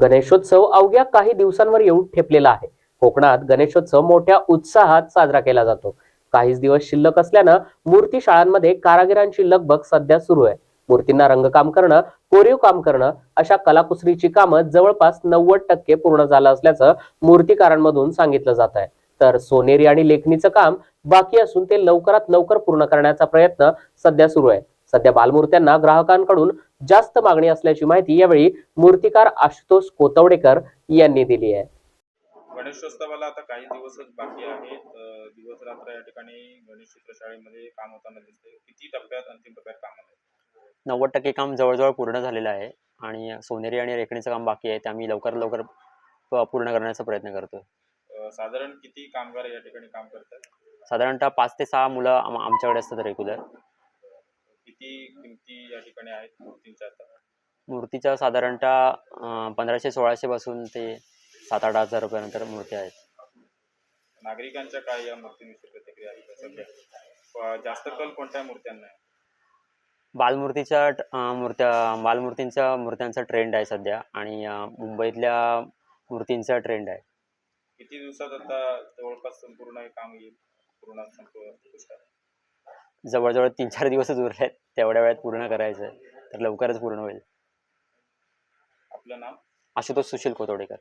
गणेशोत्सव अवघ्या काही दिवसांवर येऊन ठेपलेला आहे. कोकणात गणेशोत्सव मोठ्या उत्साहात साजरा केला जातो. काहीच दिवस शिल्लक असल्यानं मूर्ती शाळांमध्ये कारागिरांची लगबग सध्या सुरू आहे. मूर्तींना रंगकाम करणं कोरीव काम करणं अशा कलाकुसरीची कामं जवळपास नव्वद टक्के पूर्ण झालं असल्याचं मूर्तिकारांमधून सांगितलं जात आहे. तर सोनेरी आणि लेखणीचं काम बाकी असून ते लवकरात लवकर पूर्ण करण्याचा प्रयत्न सध्या सुरू आहे. सध्या बालमूर्त्यांना ग्राहकांकडून जास्त मागणी असल्याची माहिती यावेळी मूर्तिकार आशुतोष कोतवडेकर यांनी दिली आहे. गणेशोत्सवाला आता काही दिवसच बाकी आहेत. दिवस रात्र या ठिकाणी गणेश चित्रशाळेमध्ये काम होताना दिसते किती टप्प्यात अंतिम टप्प्यात काम आहे नव्वद टक्के काम जवळजवळ पूर्ण झालेलं आहे आणि सोनेरी आणि रेखणीचं काम बाकी आहे. ते आम्ही लवकर लवकर प- पूर्ण करण्याचा प्रयत्न करतो अं, साधारण किती कामगार या ठिकाणी काम करतात? साधारणतः पाच ते सहा मुलं आम आमच्याकडे असतात रेग्युलर. किती किमती या ठिकाणी आहेत मूर्तींच्या आता? मूर्तीच्या साधारणतः अं, पंधराशे सोळाशेपासून ते सात आठ हजार रुपयानंतर मूर्ती आहेत. नागरिकांच्या काय या मूर्तींविषयी प्रतिक्रिया आहेत का सध्या? प- जास्त कल कोणत्या मूर्त्यांना आहे? बालमूर्तीच्या ट- अं, मूर्त्या बालमूर्तींच्या मूर्त्यांचा ट्रेंड आहे सध्या आणि अं, मुंबईतल्या मूर्तींचा ट्रेंड आहे. किती दिवसात आता जवळपास संपूर्ण हे काम येईल? पूर्ण संपूर्ण जवळजवळ तीन चार दिवसच उरले आहेत तेवढ्या वेळात पूर्ण करायचं आहे तर लवकरच पूर्ण होईल. आपलं नाव? आशुतोष सुशील कोतवडेकर